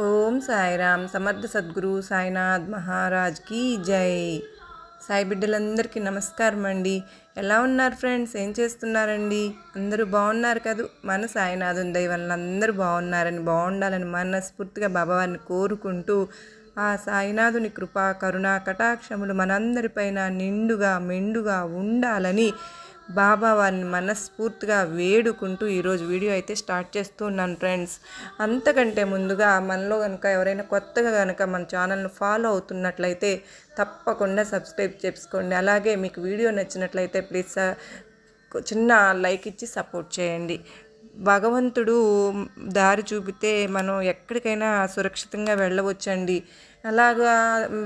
ఓం సాయిరామ్. సమర్థ సద్గురు సాయినాథ్ మహారాజ్కి జై. సాయి బిడ్డలందరికీ నమస్కారం అండి. ఎలా ఉన్నారు ఫ్రెండ్స్? ఏం చేస్తున్నారండి? అందరూ బాగున్నారు కదూ? మన సాయినాథుని దయ వలన అందరూ బాగున్నారని బాగుండాలని మనస్ఫూర్తిగా బాబావారిని కోరుకుంటూ ఆ సాయినాథుని కృపా కరుణ కటాక్షములు మనందరిపైన నిండుగా మెండుగా ఉండాలని బాబా వారిని మనస్ఫూర్తిగా వేడుకుంటూ ఈరోజు వీడియో అయితే స్టార్ట్ చేస్తూ ఉన్నాను ఫ్రెండ్స్. అంతకంటే ముందుగా మనలో కనుక ఎవరైనా కొత్తగా కనుక మన ఛానల్ను ఫాలో అవుతున్నట్లయితే తప్పకుండా సబ్స్క్రైబ్ చేసుకోండి. అలాగే మీకు వీడియో నచ్చినట్లయితే ప్లీజ్ చిన్న లైక్ ఇచ్చి సపోర్ట్ చేయండి. భగవంతుడు దారి చూపితే మనం ఎక్కడికైనా సురక్షితంగా వెళ్ళవచ్చండి. అలాగా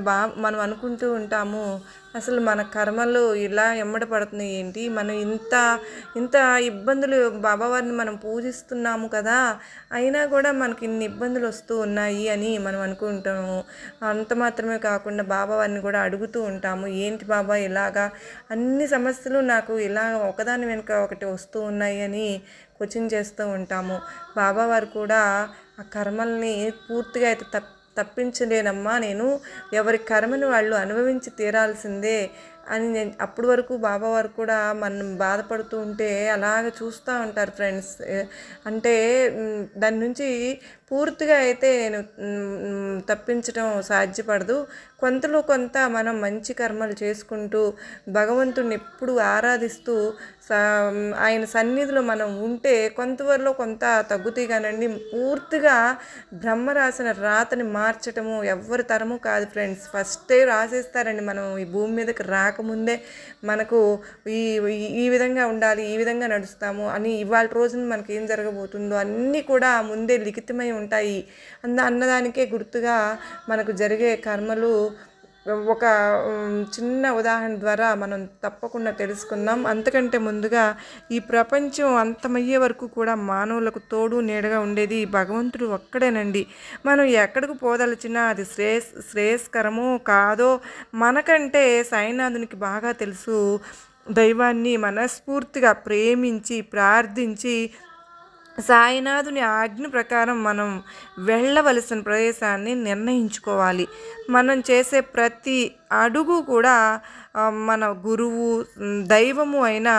బా మనం అనుకుంటూ ఉంటాము అసలు మన కర్మలు ఇలా ఎమ్మడ పడుతున్నాయి ఏంటి? మనం ఇంత ఇంత ఇబ్బందులు బాబావారిని మనం పూజిస్తున్నాము కదా అయినా కూడా మనకి ఇన్ని ఇబ్బందులు వస్తూ ఉన్నాయి అని మనం అనుకుంటాము. అంత మాత్రమే కాకుండా బాబావారిని కూడా అడుగుతూ ఉంటాము ఏంటి బాబా ఇలాగా? అన్ని సమస్యలు నాకు ఇలా ఒకదాని వెనుక ఒకటి వస్తూ ఉన్నాయి అని కోచింగ్ చేస్తూ ఉంటాము. బాబావారు కూడా ఆ కర్మల్ని పూర్తిగా అయితే తప్ప తప్పించలేనమ్మా నేను. ఎవరి కర్మని వాళ్ళు అనుభవించి తీరాల్సిందే. అని నేను అప్పటి వరకు బాబా వారు కూడా మనం బాధపడుతూ ఉంటే అలాగ చూస్తూ ఉంటారు ఫ్రెండ్స్. అంటే దాని నుంచి పూర్తిగా అయితే నేను తప్పించడం సాధ్యపడదు. కొంతలో కొంత మనం మంచి కర్మలు చేసుకుంటూ భగవంతుని ఎప్పుడు ఆరాధిస్తూ ఆయన సన్నిధిలో మనం ఉంటే కొంతవరలో కొంత తగ్గుతాయి కానండి. పూర్తిగా బ్రహ్మ రాసిన రాతని మార్చటము ఎవరి తరము కాదు ఫ్రెండ్స్. ఫస్టే రాసేస్తారండి మనం ఈ భూమి మీదకి రాక రాకముందే మనకు ఈ ఈ విధంగా ఉండాలి ఈ విధంగా నడుస్తాము అని ఇవాళ రోజున మనకి ఏం జరగబోతుందో అన్నీ కూడా ముందే లిఖితమై ఉంటాయి. అంద అన్నదానికే గుర్తుగా మనకు జరిగే కర్మలు ఒక చిన్న ఉదాహరణ ద్వారా మనం తప్పకుండా తెలుసుకుందాం. అంతకంటే ముందుగా ఈ ప్రపంచం అంతమయ్యే వరకు కూడా మానవులకు తోడు నీడగా ఉండేది భగవంతుడు ఒక్కడేనండి. మనం ఎక్కడికి పోదలచినా అది శ్రేయస్ శ్రేయస్కరమో కాదో మనకంటే సాయినాథునికి బాగా తెలుసు. దైవాన్ని మనస్ఫూర్తిగా ప్రేమించి ప్రార్థించి సాయినాథుని ఆజ్ఞ ప్రకారం మనం వెళ్ళవలసిన ప్రదేశాన్ని నిర్ణయించుకోవాలి. మనం చేసే ప్రతి అడుగు కూడా మన గురువు దైవము అయిన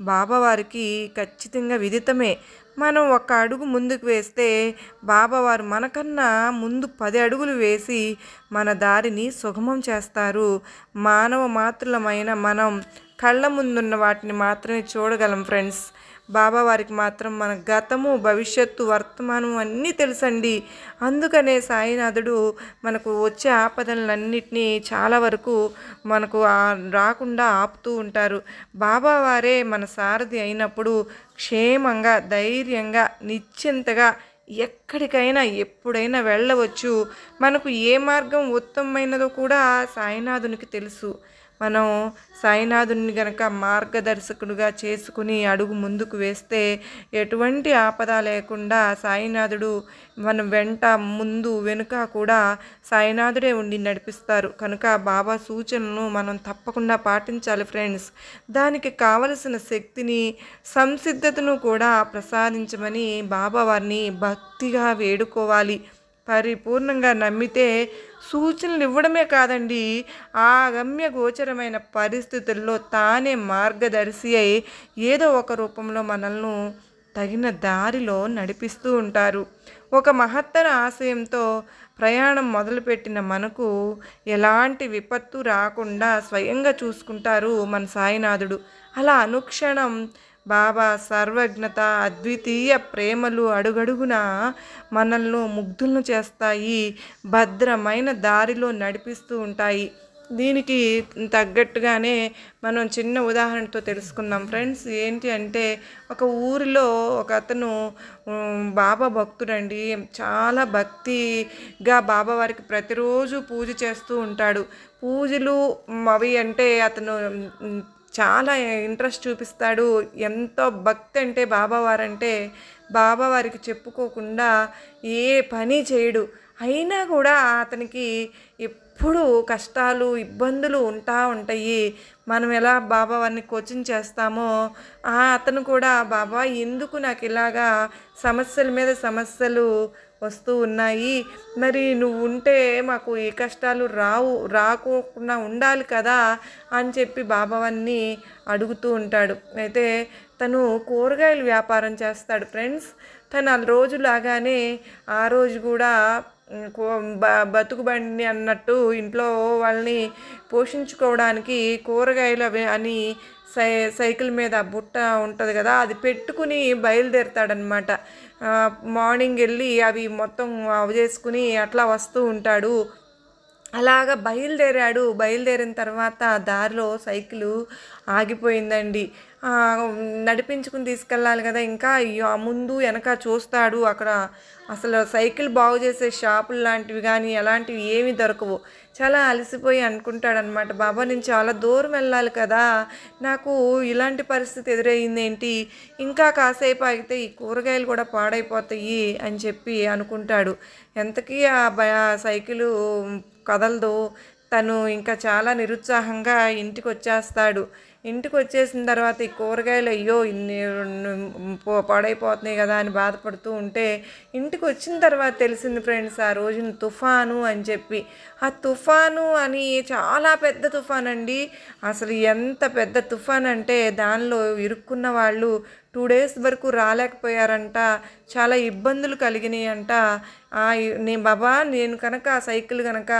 బాబావారికి ఖచ్చితంగా విదితమే. మనం ఒక అడుగు ముందుకు వేస్తే బాబావారు మనకన్నా ముందు పది అడుగులు వేసి మన దారిని సుగమం చేస్తారు. మానవ మాతృలమైన మనం కళ్ళ ముందున్న వాటిని మాత్రమే చూడగలం ఫ్రెండ్స్. బాబా వారికి మాత్రం మన గతము భవిష్యత్తు వర్తమానం అన్నీ తెలుసండి. అందుకనే సాయినాథుడు మనకు వచ్చే ఆపదలన్నింటినీ చాలా వరకు మనకు రాకుండా ఆపుతూ ఉంటారు. బాబా వారే మన సారథి అయినప్పుడు క్షేమంగా ధైర్యంగా నిశ్చింతగా ఎక్కడికైనా ఎప్పుడైనా వెళ్ళవచ్చు. మనకు ఏ మార్గం ఉత్తమమైనదో కూడా సాయినాథునికి తెలుసు. మనం సాయినాథుని గనక మార్గదర్శకుడుగా చేసుకుని అడుగు ముందుకు వేస్తే ఎటువంటి ఆపద లేకుండా సాయినాథుడు మనం వెంట ముందు వెనుక కూడా సాయినాథుడే ఉండి నడిపిస్తారు. కనుక బాబా సూచనలను మనం తప్పకుండా పాటించాలి ఫ్రెండ్స్. దానికి కావలసిన శక్తిని సంసిద్ధతను కూడా ప్రసాదించమని బాబా వారిని భక్తిగా వేడుకోవాలి. పరిపూర్ణంగా నమ్మితే సూచనలు ఇవ్వడమే కాదండి. ఆ గమ్య గోచరమైన పరిస్థితుల్లో తానే మార్గదర్శి అయి ఏదో ఒక రూపంలో మనల్ని తగిన దారిలో నడిపిస్తూ ఉంటారు. ఒక మహత్తర ఆశయంతో ప్రయాణం మొదలుపెట్టిన మనకు ఎలాంటి విపత్తు రాకుండా స్వయంగా చూసుకుంటారు మన సాయినాథుడు. అలా అనుక్షణం బాబా సర్వజ్ఞత అద్వితీయ ప్రేమలు అడుగడుగున మనల్ని ముగ్ధులను చేస్తాయి భద్రమైన దారిలో నడిపిస్తూ ఉంటాయి. దీనికి తగ్గట్టుగానే మనం చిన్న ఉదాహరణతో తెలుసుకుందాం. ఫ్రెండ్స్ ఏంటి అంటే ఒక ఊరిలో ఒక అతను బాబా భక్తుడండి. చాలా భక్తిగా బాబా వారికి ప్రతిరోజు పూజ చేస్తూ ఉంటాడు. పూజలు అవి అంటే అతను చాలా ఇంట్రెస్ట్ చూపిస్తాడు. ఎంతో భక్తి అంటే బాబావారంటే బాబావారికి చెప్పుకోకుండా ఏ పని చేయడు. అయినా కూడా అతనికి ఎప్పుడు కష్టాలు ఇబ్బందులు ఉంటా ఉంటాయి. మనం ఎలా బాబావారిని కోచింగ్ చేస్తామో అతను కూడా బాబా ఎందుకు నాకు ఇలాగా సమస్యల మీద సమస్యలు వస్తూ ఉన్నాయి. మరి నువ్వు ఉంటే మాకు ఏ కష్టాలు రావు రాకోకుండా ఉండాలి కదా అని చెప్పి బాబావన్ని అడుగుతూ ఉంటాడు. అయితే తను కూరగాయలు వ్యాపారం చేస్తాడు ఫ్రెండ్స్. తను ఆ రోజు లాగానే ఆ రోజు కూడా కో- బ బతుకు అన్నట్టు ఇంట్లో వాళ్ళని పోషించుకోవడానికి కూరగాయలు అవి అని సై సైకిల్ మీద బుట్ట ఉంటుంది కదా అది పెట్టుకుని బయలుదేరుతాడనమాట మార్నింగ్ వెళ్ళి అవి మొత్తం చేసుకుని అట్లా వస్తూ ఉంటాడు. అలాగా బయలుదేరాడు. బయలుదేరిన తర్వాత దారిలో సైకిలు ఆగిపోయిందండి. నడిపించుకుని తీసుకెళ్ళాలి కదా. ఇంకా అయ్యో ముందు వెనక చూస్తాడు. అక్కడ అసలు సైకిల్ బాగు చేసే షాపులు లాంటివి కానీ అలాంటివి ఏమీ దొరకవు. చాలా అలసిపోయి అనుకుంటాడనమాట బాబా నేను చాలా దూరం వెళ్ళాలి కదా. నాకు ఇలాంటి పరిస్థితి ఎదురయ్యింది ఏంటి? ఇంకా కాసేపు ఆగితే ఈ కూరగాయలు కూడా పాడైపోతాయి అని చెప్పి అనుకుంటాడు. ఎంతకీ ఆ బ- ఆ సైకిలు కదలదు. తను ఇంకా చాలా నిరుత్సాహంగా ఇంటికి వచ్చేస్తాడు ఇంటికి వచ్చేసిన తర్వాత ఈ కూరగాయలు అయ్యో ఇన్ని పాడైపోతున్నాయి కదా అని బాధపడుతూ ఉంటే ఇంటికి వచ్చిన తర్వాత తెలిసింది ఫ్రెండ్స్ ఆ రోజున తుఫాను అని చెప్పి ఆ తుఫాను అని చాలా పెద్ద తుఫాన్ అండి అసలు ఎంత పెద్ద తుఫాన్ అంటే దానిలో ఇరుక్కున్న వాళ్ళు టూ డేస్ వరకు రాలేకపోయారంట. చాలా ఇబ్బందులు కలిగినాయి అంట నేను బాబా నేను కనుక ఆ సైకిల్ కనుక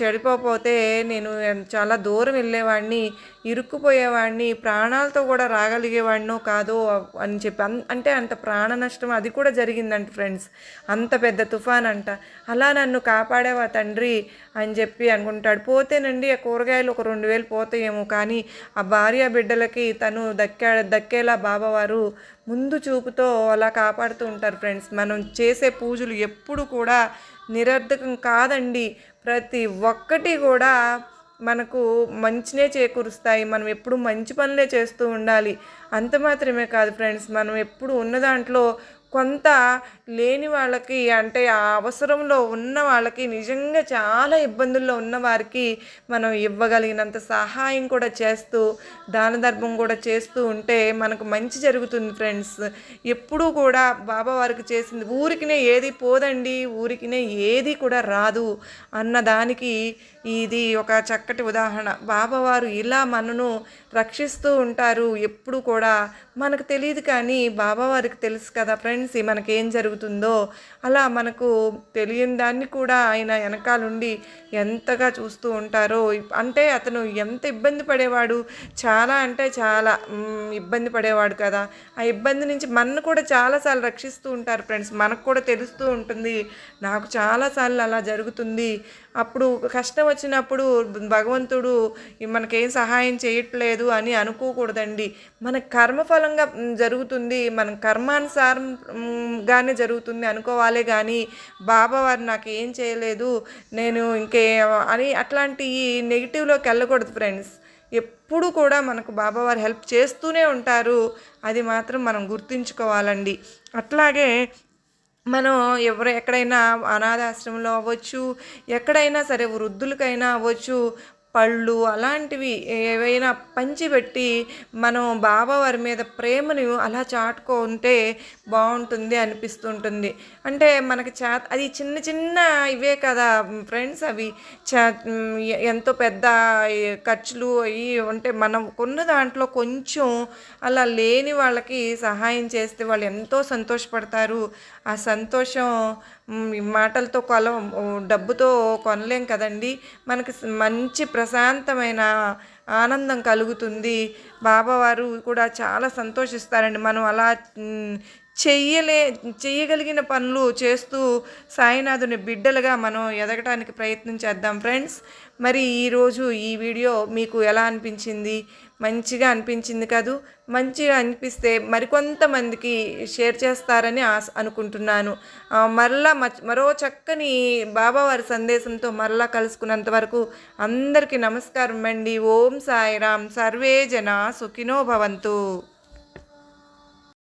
చెడిపోతే నేను చాలా దూరం వెళ్ళేవాడిని ఇరుక్కుపోయేవాడిని ప్రాణాలతో కూడా రాగలిగేవాడినో కాదో అని చెప్పి అన్- అంటే అంత ప్రాణ నష్టం అది కూడా జరిగిందంట ఫ్రెండ్స్. అంత పెద్ద తుఫాన్ అంట అలా నన్ను కాపాడేవా తండ్రి? తండ్రి అని చెప్పి అనుకుంటాడు. పోతేనండి ఆ కూరగాయలు ఒక రెండు వేలు పోతాయేమో కానీ ఆ భార్య బిడ్డలకి తను దక్కా దక్కేలా బాబావారు ముందు చూపుతో అలా కాపాడుతూ ఉంటారు ఫ్రెండ్స్. మనం చేసే పూజలు ఎప్పుడు కూడా నిరర్ధకం కాదండి. ప్రతి ఒక్కటి కూడా మనకు మంచినే చేకూరుస్తాయి. మనం ఎప్పుడు మంచి పనులే చేస్తూ ఉండాలి. అంత మాత్రమే కాదు ఫ్రెండ్స్ మనం ఎప్పుడు ఉన్న దాంట్లో కొంత లేని వాళ్ళకి అంటే ఆ అవసరంలో ఉన్న వాళ్ళకి నిజంగా చాలా ఇబ్బందుల్లో ఉన్న వారికి మనం ఇవ్వగలిగినంత సహాయం కూడా చేస్తూ దాన ధర్మం కూడా చేస్తూ ఉంటే మనకు మంచి జరుగుతుంది ఫ్రెండ్స్. ఎప్పుడూ కూడా బాబా వారికి చేసింది ఊరికినే ఏది పోదండి ఊరికినే ఏది కూడా రాదు అన్నదానికి ఇది ఒక చక్కటి ఉదాహరణ. బాబావారు ఇలా మనను రక్షిస్తూ ఉంటారు ఎప్పుడు కూడా మనకు తెలియదు కానీ బాబావారికి తెలుసు కదా ఫ్రెండ్స్ మనకేం జరుగుతుందో. అలా మనకు తెలియని దాన్ని కూడా ఆయన వెనకాలండి ఎంతగా చూస్తూ ఉంటారో. అంటే అతను ఎంత ఇబ్బంది పడేవాడు? చాలా అంటే చాలా. ఇబ్బంది పడేవాడు కదా. ఆ ఇబ్బంది నుంచి మనను కూడా చాలాసార్లు రక్షిస్తూ ఉంటారు ఫ్రెండ్స్. మనకు కూడా తెలుస్తూ ఉంటుంది. నాకు చాలాసార్లు అలా జరుగుతుంది. అప్పుడు కష్టం వచ్చినప్పుడు భగవంతుడు మనకేం సహాయం చేయట్లేదు అని అనుకోకూడదండి. మన కర్మఫలంగా జరుగుతుంది మన కర్మానుసారం జరుగుతుంది అనుకోవాలే కానీ బాబా వారు నాకు ఏం చేయలేదు నేను ఇంకే అని అట్లాంటి నెగిటివ్లోకి వెళ్ళకూడదు ఫ్రెండ్స్. ఎప్పుడు కూడా మనకు బాబావారు హెల్ప్ చేస్తూనే ఉంటారు. అది మాత్రం మనం గుర్తుంచుకోవాలండి. అట్లాగే మనం ఎవరు ఎక్కడైనా అనాథాశ్రమంలో అవ్వచ్చు ఎక్కడైనా సరే వృద్ధులకైనా అవ్వచ్చు పళ్ళు అలాంటివి ఏవైనా పంచిపెట్టి మనం బాబావారి మీద ప్రేమను అలా చాటుకుంటే బాగుంటుంది అనిపిస్తుంటుంది. అంటే మనకి చే అది చిన్న చిన్న ఇవే కదా ఫ్రెండ్స్ అవి. ఎంతో పెద్ద ఖర్చులు అవి అంటే మనం కొన్న దాంట్లో కొంచెం అలా లేని వాళ్ళకి సహాయం చేస్తే వాళ్ళు ఎంతో సంతోషపడతారు. ఆ సంతోషం మాటలతో కొల డబ్బుతో కొనలేం కదండి. మనకి మంచి ప్రశాంతమైన ఆనందం కలుగుతుంది. బాబావారు కూడా చాలా సంతోషిస్తారండి. మనం అలా చెయ్యలే చెయ్యగలిగిన పనులు చేస్తూ సాయినాథుని బిడ్డలుగా మనం ఎదగటానికి ప్రయత్నం చేద్దాం ఫ్రెండ్స్. మరి ఈరోజు ఈ వీడియో మీకు ఎలా అనిపించింది? మంచిగా అనిపించింది కాదు. మంచిగా అనిపిస్తే మరికొంతమందికి షేర్ చేస్తారని ఆశ అనుకుంటున్నాను. మరలా మరో చక్కని బాబావారి సందేశంతో మరలా కలుసుకున్నంత వరకు అందరికీ నమస్కారం అండి. ఓం సాయిరామ్. సర్వే జన సుఖినో భవంతు.